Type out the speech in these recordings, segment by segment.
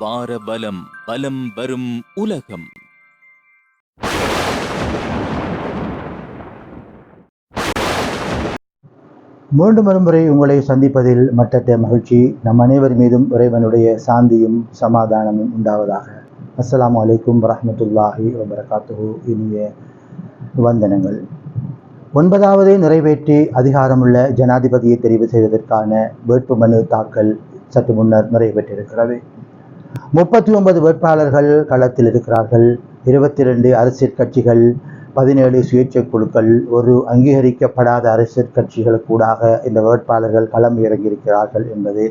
பாரபலம் பலம் பலம் வரும் உலகம். மீண்டும் ஒரு முறை உங்களை சந்திப்பதில் மட்டற்ற மகிழ்ச்சி. நம் அனைவர் மீதும் இறைவனுடைய சாந்தியும் சமாதானமும் உண்டாவதாக. அஸ்லாம் அலைக்கும் வரமத்துல்லாஹி வபரகாத்து இனிய வந்தனங்கள். ஒன்பதாவது நிறைவேற்றி அதிகாரமுள்ள ஜனாதிபதியை தெரிவு செய்வதற்கான வேட்புமனு தாக்கல் சற்று முன்னர் நிறைவேற்றிருக்கிறது முப்பத்தி ஒன்பது வேட்பாளர்கள் களத்தில் இருக்கிறார்கள். இருபத்தி ரெண்டு அரசியல் கட்சிகள் பதினேழு சுயேட்சை குழுக்கள் ஒரு அங்கீகரிக்கப்படாத அரசியல் கட்சிகளுக்கூடாக இந்த வேட்பாளர்கள் களம் இறங்கியிருக்கிறார்கள் என்பது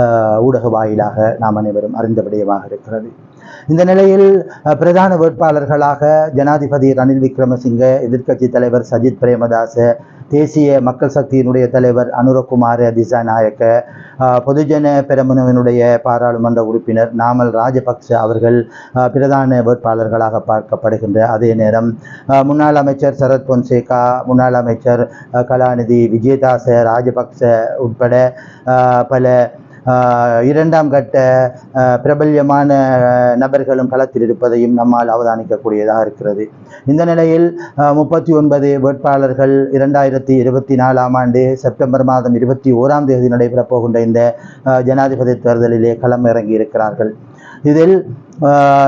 ஆஹ், ஊடக வாயிலாக நாம் அனைவரும் அறிந்த விடயமாக இருக்கிறது. இந்த நிலையில் பிரதான வேட்பாளர்களாக ஜனாதிபதி ரணில் விக்ரமசிங்க எதிர்க்கட்சி தலைவர் சஜித் பிரேமதாச தேசிய மக்கள் சக்தியினுடைய தலைவர் அனுரகுமார் திசாநாயக்க நாயக்க பொதுஜன பெரமுனவினுடைய பாராளுமன்ற உறுப்பினர் நாமல் ராஜபக்ச அவர்கள் பிரதான வேட்பாளர்களாக பார்க்கப்படுகின்ற அதே நேரம் முன்னாள் அமைச்சர் சரத் பொன்சேகா முன்னாள் அமைச்சர் கலாநிதி விஜயதாச ராஜபக்ச உட்பட பல இரண்டாம் கட்ட ஆஹ் பிரபல்யமான நபர்களும் களத்தில் இருப்பதையும் நம்மால் அவதானிக்கக்கூடியதாக இருக்கிறது. இந்த நிலையில் முப்பத்தி ஒன்பது வேட்பாளர்கள் இரண்டாயிரத்தி இருபத்தி நாலாம் ஆண்டு செப்டம்பர் மாதம் இருபத்தி ஓராம் தேதி நடைபெறப் போகின்ற இந்த ஜனாதிபதி தேர்தலிலே களம் இறங்கி இருக்கிறார்கள் இதில்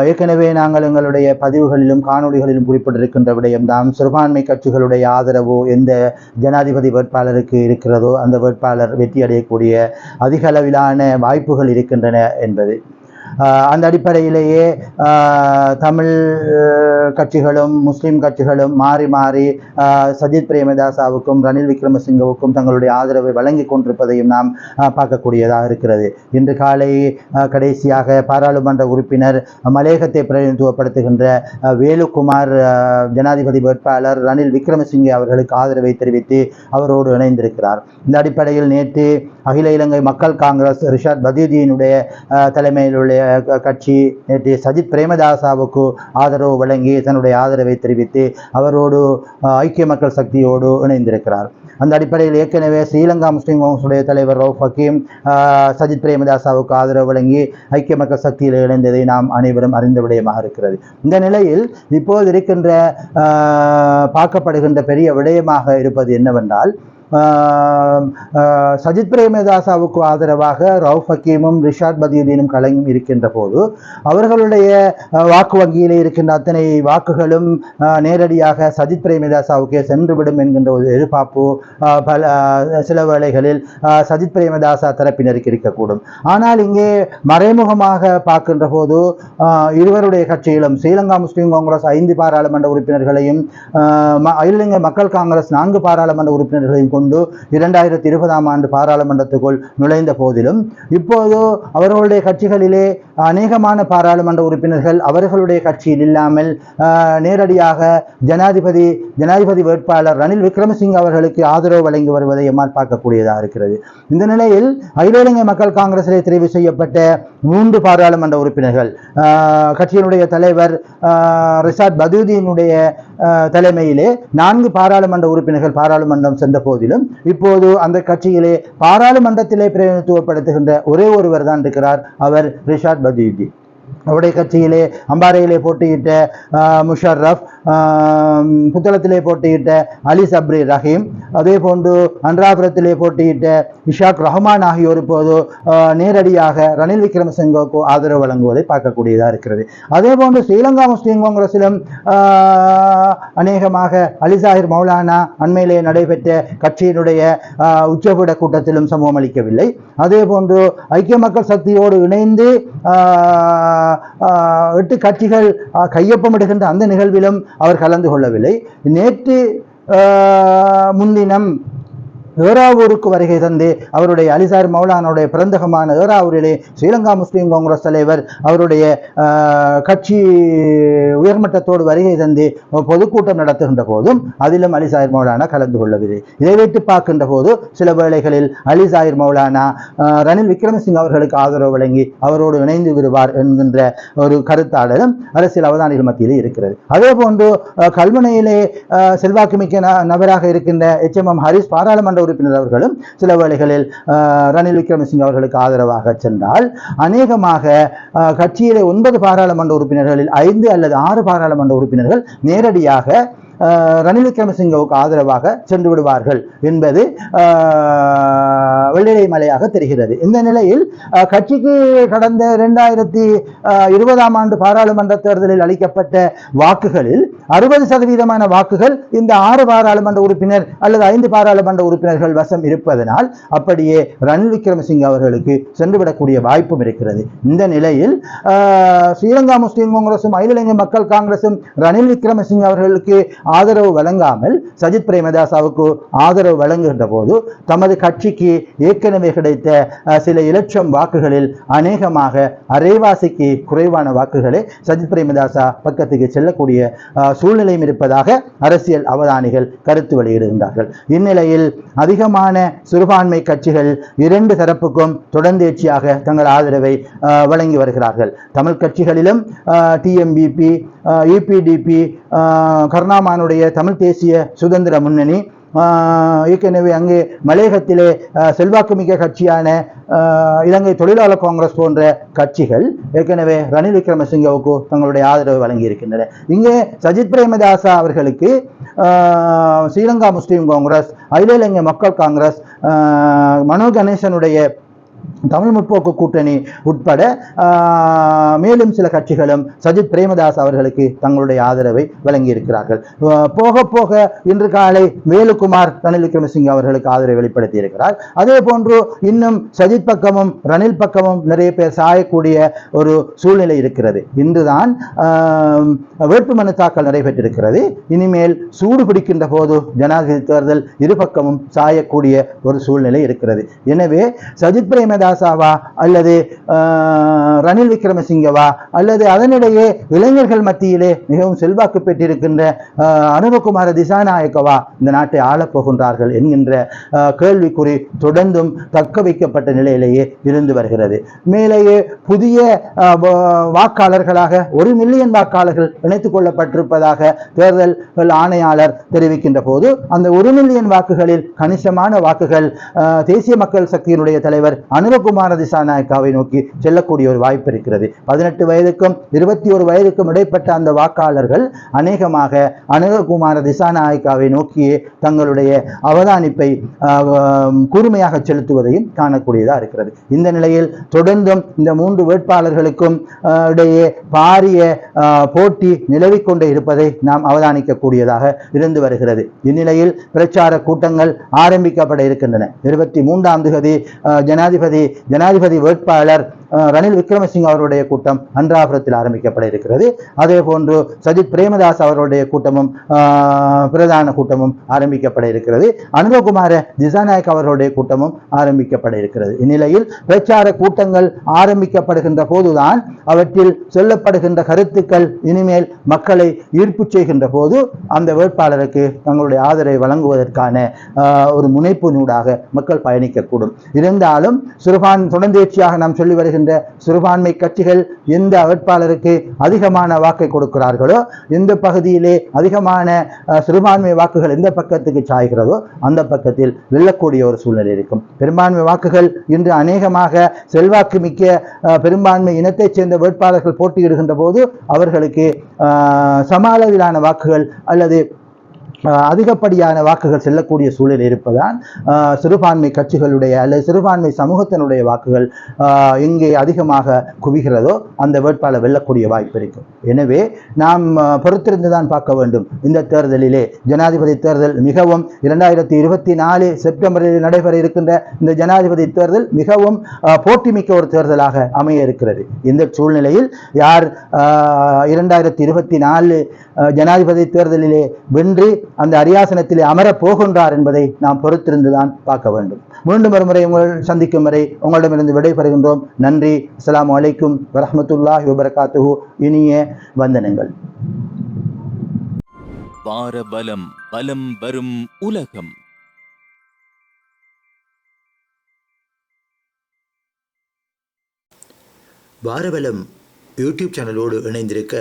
ஏற்கனவே நாங்கள் எங்களுடைய பதிவுகளிலும் காணொளிகளிலும் குறிப்பிட்டிருக்கின்ற விடயம்தான் சிறுபான்மை கட்சிகளுடைய ஆதரவோ எந்த ஜனாதிபதி வேட்பாளருக்கு இருக்கிறதோ அந்த வேட்பாளர் வெற்றி அடையக்கூடிய அதிக அளவிலான வாய்ப்புகள் இருக்கின்றன என்பது. அந்த அடிப்படையிலேயே தமிழ் கட்சிகளும் முஸ்லீம் கட்சிகளும் மாறி மாறி சஜித் பிரேமதாசாவுக்கும் ரணில் விக்ரமசிங்கவுக்கும் தங்களுடைய ஆதரவை வழங்கி கொண்டிருப்பதையும் நாம் பார்க்கக்கூடியதாக இருக்கிறது. இன்று காலை கடைசியாக பாராளுமன்ற உறுப்பினர் மலேகத்தை பிரதிநிதித்துவப்படுத்துகின்ற வேலுக்குமார் ஜனாதிபதி வேட்பாளர் ரணில் விக்ரமசிங்கே அவர்களுக்கு ஆதரவை தெரிவித்து அவரோடு இணைந்திருக்கிறார். இந்த அடிப்படையில் நேற்று அகில இலங்கை மக்கள் காங்கிரஸ் ரிஷாத் பதீதியினுடைய தலைமையில் உள்ள கட்சி நேற்று சஜித் பிரேமதாசாவுக்கு ஆதரவு வழங்கி தன்னுடைய ஆதரவை தெரிவித்து அவரோடு ஐக்கிய மக்கள் சக்தியோடு இணைந்திருக்கிறார். அந்த அடிப்படையில் ஏற்கனவே ஸ்ரீலங்கா முஸ்லிம் காங்கிரஸுடைய தலைவர் ரவுஃப் ஹக்கீம் சஜித் பிரேமதாசாவுக்கு ஆதரவு வழங்கி ஐக்கிய மக்கள் சக்தியில் இணைந்ததை நாம் அனைவரும் அறிந்த விடயமாக இருக்கிறது. இந்த நிலையில் இப்போது இருக்கின்ற ஆஹ் பார்க்கப்படுகின்ற பெரிய விடயமாக இருப்பது என்னவென்றால் சஜித் பிரேமதாசாவுக்கு ஆதரவாக ரவுஃப் ஹக்கீமும் ரிஷாத் பதியுதீனும் கலையும் இருக்கின்ற போது அவர்களுடைய வாக்கு வங்கியில் இருக்கின்ற அத்தனை வாக்குகளும் ஆஹ் நேரடியாக சஜித் பிரேமதாசாவுக்கே சென்றுவிடும் என்கின்ற ஒரு எதிர்பார்ப்பு பல சில வேளைகளில் சஜித் பிரேமதாசா தரப்பினருக்கு இருக்கக்கூடும். ஆனால் இங்கே மறைமுகமாக பார்க்கின்ற போது ஆஹ் இருவருடைய கட்சியிலும் ஸ்ரீலங்கா முஸ்லீம் காங்கிரஸ் ஐந்து பாராளுமன்ற உறுப்பினர்களையும் ஆஹ் அகில இலங்கை மக்கள் காங்கிரஸ் நான்கு பாராளுமன்ற உறுப்பினர்களையும் கொண்டு இரண்டாயிரத்தி இருபதாம் ஆண்டு பாராளுமன்றத்துக்குள் நுழைந்த போதிலும் இப்போது அவர்களுடைய கட்சிகளிலே அநேகமான பாராளுமன்ற உறுப்பினர்கள் அவர்களுடைய கட்சியில் இல்லாமல் நேரடியாக ஜனாதிபதி ஜனாதிபதி வேட்பாளர் ரணில் விக்ரமசிங் அவர்களுக்கு ஆதரவு வழங்கி வருவதை எம்மால் பார்க்கக்கூடியதாக இருக்கிறது. இந்த நிலையில் அகில இலங்கை மக்கள் காங்கிரஸில் தெரிவு செய்யப்பட்ட மூன்று பாராளுமன்ற உறுப்பினர்கள் ஆஹ், கட்சியினுடைய தலைவர் ஆஹ், ரிஷாத் பதூதியினுடைய தலைமையிலே நான்கு பாராளுமன்ற உறுப்பினர்கள் பாராளுமன்றம் சென்ற போதிலும் இப்போது அந்த கட்சியிலே பாராளுமன்றத்திலே பிரதிநிதித்துவப்படுத்துகின்ற ஒரே ஒருவர் தான் இருக்கிறார். அவர் ரிஷாத் de, de அவருடைய கட்சியிலே அம்பாறையிலே போட்டியிட்ட ஆஹ், முஷர்ரஃப் புத்தளத்திலே போட்டியிட்ட அலி சப்ரி ரஹீம் அதே போன்று அன்றாபுரத்திலே போட்டியிட்ட இஷாக் ரஹ்மான் ஆகியோர் இப்போது நேரடியாக ரணில் விக்ரமசிங்கவுக்கு ஆதரவு வழங்குவதை பார்க்கக்கூடியதாக இருக்கிறது. அதே போன்று ஸ்ரீலங்கா முஸ்லீம் காங்கிரஸிலும் அநேகமாக அநேகமாக அலிசாஹிர் மௌலானா அண்மையிலே நடைபெற்ற கட்சியினுடைய உச்சபீட கூட்டத்திலும் சமூகம் அளிக்கவில்லை அதே போன்று ஐக்கிய மக்கள் சக்தியோடு இணைந்து எட்டு கட்சிகள் கையொப்பமிடுகின்ற அந்த நிகழ்விலும் அவர் கலந்து கொள்ளவில்லை. நேற்று முன்தினம் ஏறாவூருக்கு வருகை தந்து அவருடைய அலிசார் மௌலானுடைய பிறந்தகமான ஏறாவூரிலே ஸ்ரீலங்கா முஸ்லீம் காங்கிரஸ் தலைவர் அவருடைய கட்சி உயர்மட்டத்தோடு வருகை தந்து பொதுக்கூட்டம் நடத்துகின்ற போதும் அதிலும் அலிசாயிர் மௌலானா கலந்து கொள்ளவில்லை. இதை வைத்து பார்க்கின்ற போது சில வேளைகளில் அலிசாயிர் மௌலானா ரணில் விக்ரமசிங் அவர்களுக்கு ஆதரவு வழங்கி அவரோடு இணைந்து விடுவார் என்கின்ற ஒரு கருத்தாடலும் அரசியல் அவதானிகள் மத்தியிலே இருக்கிறது. அதே போன்று கல்முனையிலே ஆஹ், செல்வாக்குமிக்க ந- நபராக இருக்கின்ற எச் எம் எம் ஹரிஸ் பாராளுமன்ற உறுப்பினர் அவர்களும் சில வேளைகளில் ரணில் விக்ரமசிங்க அவர்களுக்கு ஆதரவாக சென்றால் அநேகமாக கட்சியிலே ஒன்பது பாராளுமன்ற உறுப்பினர்களில் ஐந்து அல்லது ஆறு பாராளுமன்ற உறுப்பினர்கள் நேரடியாக ரணில் விக்ரமசிங்கவுக்கு ஆதரவாக சென்று விடுவார்கள் என்பது வெள்ளிலை மலையாக தெரிகிறது. இந்த நிலையில் கட்சிக்கு கடந்த இரண்டாயிரத்தி இருபதாம் ஆண்டு பாராளுமன்ற தேர்தலில் அளிக்கப்பட்ட வாக்குகளில் அறுபது சதவீதமான வாக்குகள் இந்த ஆறு பாராளுமன்ற உறுப்பினர் அல்லது ஐந்து பாராளுமன்ற உறுப்பினர்கள் வசம் இருப்பதனால் அப்படியே ரணில் விக்ரமசிங்க அவர்களுக்கு சென்றுவிடக்கூடிய வாய்ப்பும் இருக்கிறது. இந்த நிலையில் ஆஹ், ஸ்ரீலங்கா முஸ்லிம் காங்கிரசும் அகில இலங்கை மக்கள் காங்கிரசும் ரணில் விக்ரமசிங்க அவர்களுக்கு ஆதரவு வழங்காமல் சஜித் பிரேமதாசாவுக்கு ஆதரவு வழங்குகின்ற போது தமது கட்சிக்கு ஏற்கனவே கிடைத்த சில இலட்சம் வாக்குகளில் அநேகமாக அரைவாசிக்கு குறைவான வாக்குகளே சஜித் பிரேமதாசா பக்கத்துக்கு செல்லக்கூடிய சூழ்நிலையும் இருப்பதாக அரசியல் அவதானிகள் கருத்து வெளியிடுகின்றார்கள். இந்நிலையில் அதிகமான சிறுபான்மை கட்சிகள் இரண்டு தரப்புக்கும் தொடர்ந்தேர்ச்சியாக தங்கள் ஆதரவை அஹ், வழங்கி வருகிறார்கள். தமிழ் கட்சிகளிலும் டிஎம்பிபி இபிடிபி கருணாமானுடைய தமிழ் தேசிய சுதந்திர முன்னணி ஏற்கனவே அங்கே மலையகத்திலே செல்வாக்குமிக்க கட்சியான இலங்கை தொழிலாளர் காங்கிரஸ் போன்ற கட்சிகள் ஏற்கனவே ரணில் விக்ரமசிங்கவுக்கு தங்களுடைய ஆதரவு வழங்கியிருக்கின்றன. இங்கே சஜித் பிரேமதாசா அவர்களுக்கு ஆஹ் ஸ்ரீலங்கா முஸ்லீம் காங்கிரஸ் அகில இலங்கை மக்கள் காங்கிரஸ் ஆஹ் மனோ கணேசனுடைய தமிழ் முற்போக்கு கூட்டணி உட்பட மேலும் சில கட்சிகளும் சஜித் பிரேமதாஸ் அவர்களுக்கு தங்களுடைய ஆதரவை வழங்கியிருக்கிறார்கள். போக போக இன்று காலை வேலுக்குமார் ரணில் விக்ரமசிங்க அவர்களுக்கு ஆதரவை வெளிப்படுத்தி இருக்கிறார் அதே போன்று இன்னும் சஜித் பக்கமும் ரணில் பக்கமும் நிறைய பேர் சாயக்கூடிய ஒரு சூழ்நிலை இருக்கிறது. இன்றுதான் வேட்புமனு தாக்கல் நடைபெற்றிருக்கிறது. இனிமேல் சூடு பிடிக்கின்ற போது ஜனாதிபதி தேர்தல் இரு பக்கமும் சாயக்கூடிய ஒரு சூழ்நிலை இருக்கிறது. எனவே சஜித் பிரேமதாசாவா அல்லது ரணில் விக்ரமசிங்கவா அல்லது அதனிடையே இளைஞர்கள் மத்தியிலே மிகவும் செல்வாக்கு பெற்றிருக்கின்ற அனுபகுமார திசாநாயக்கவா இந்த நாட்டை ஆளப்போகின்றார்கள் என்கின்ற கேள்விக்குறி தொடர்ந்தும் தக்க வைக்கப்பட்ட நிலையிலேயே இருந்து வருகிறது. மேலேயே புதிய வாக்காளர்களாக ஒரு மில்லியன் வாக்காளர்கள் இணைத்துக் கொள்ளப்பட்டிருப்பதாக தேர்தல் ஆணையாளர் தெரிவிக்கின்ற போது அந்த ஒரு மில்லியன் வாக்குகளில் கணிசமான வாக்குகள் தேசிய மக்கள் சக்தியினுடைய தலைவர் அனுரகுமார திசாநாயக்காவை நோக்கி செல்லக்கூடிய ஒரு வாய்ப்பு இருக்கிறது. பதினெட்டு வயதுக்கும் இருபத்தி ஒரு வயதுக்கும் இடைப்பட்ட அந்த வாக்காளர்கள் அநேகமாக அனுரகுமார திசாநாயக்காவை நோக்கியே தங்களுடைய அவதானிப்பை கூர்மையாக செலுத்துவதையும் காணக்கூடியதா இருக்கிறது. இந்த நிலையில் தொடர்ந்தும் இந்த மூன்று வேட்பாளர்களுக்கும் இடையே பாரிய ஆஹ், போட்டி நிலவிக் கொண்டே இருப்பதை நாம் அவதானிக்கக்கூடியதாக இருந்து வருகிறது. இந்நிலையில் பிரச்சார கூட்டங்கள் ஆரம்பிக்கப்பட இருக்கின்றன. இருபத்தி மூன்றாம் தேதி ஜனாதிபதி ஜனாதிபதி வேட்பாளர் ரணில் விக்ரமசிங் அவருடைய கூட்டம் அன்றாபுரத்தில் ஆரம்பிக்கப்பட இருக்கிறது. அதே போன்று சஜித் பிரேமதாஸ் அவருடைய கூட்டமும் ஆஹ், பிரதான கூட்டமும் ஆரம்பிக்கப்பட இருக்கிறது. அனுபகுமார திசாநாயக் அவர்களுடைய கூட்டமும் ஆரம்பிக்கப்பட இருக்கிறது. இந்நிலையில் பிரச்சார கூட்டங்கள் ஆரம்பிக்கப்படுகின்ற போதுதான் அவற்றில் சொல்லப்படுகின்ற கருத்துக்கள் இனிமேல் மக்களை ஈர்ப்பு செய்கின்ற போது அந்த வேட்பாளருக்கு தங்களுடைய ஆதரவை வழங்குவதற்கான ஆஹ், ஒரு முனைப்பு நூடாக மக்கள் பயணிக்கக்கூடும். இருந்தாலும் சிறுபான் தொடர்ந்தேர்ச்சியாக நாம் சொல்லி வருகின்ற சிறுபான்மை கட்சிகள் எந்த வேட்பாளருக்கு அதிகமான வாக்கை கொடுக்கிறார்களோ எந்த பகுதியிலே அதிகமான சிறுபான்மை வாக்குகள் எந்த பக்கத்துக்கு சாய்கிறதோ அந்த பக்கத்தில் வெல்லக்கூடிய ஒரு சூழ்நிலை இருக்கும். பெரும்பான்மை வாக்குகள் இன்று அநேகமாக செல்வாக்கு மிக்க பெரும்பான்மை இனத்தைச் சேர்ந்த வேட்பாளர்கள் போட்டியிடுகின்ற போது அவர்களுக்கு அஹ், சம அளவிலான வாக்குகள் அல்லது அதிகப்படியான வாக்குகள் செல்லக்கூடிய சூழல் இருப்பதால் சிறுபான்மை கட்சிகளுடைய அல்லது சிறுபான்மை சமூகத்தினுடைய வாக்குகள் எங்கே அதிகமாக குவிகிறதோ அந்த வேட்பாளர் வெல்லக்கூடிய வாய்ப்பு இருக்கும். எனவே நாம் பொறுத்திருந்து தான் பார்க்க வேண்டும். இந்த தேர்தலிலே ஜனாதிபதி தேர்தல் மிகவும் இரண்டாயிரத்தி இருபத்தி நாலு செப்டம்பரில் நடைபெற இருக்கின்ற இந்த ஜனாதிபதி தேர்தல் மிகவும் போட்டிமிக்க ஒரு தேர்தலாக அமைய இருக்கிறது. இந்த சூழ்நிலையில் யார் இரண்டாயிரத்தி இருபத்தி நாலு ஜனாதிபதி தேர்தலிலே வென்று அந்த அரியாசனத்திலே அமரப் போகின்றார் என்பதை நாம் பொறுத்திருந்துதான் பார்க்க வேண்டும். மீண்டும் ஒரு முறை உங்கள் சந்திக்கும் வரை உங்களிடமிருந்து விடைபெறுகின்றோம். நன்றி. அஸ்ஸலாமு அலைக்கும் வரஹ்மத்துல்லாஹி வபரகாத்துஹு. இனிய வந்தனங்கள். வார பலம் வரும் உலகம். வாரபலம் யூடியூப் சேனலோடு இணைந்திருக்க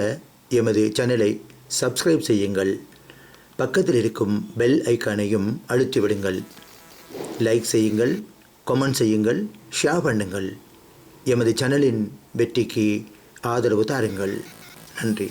எமது சேனலை சப்ஸ்கிரைப் செய்யுங்கள். பக்கத்தில் இருக்கும் பெல் ஐக்கானையும் அழுத்திவிடுங்கள் லைக் செய்யுங்கள் கமெண்ட் செய்யுங்கள் ஷேர் பண்ணுங்கள். எமது சேனலின் வெற்றிக்கு ஆதரவு தாருங்கள். நன்றி.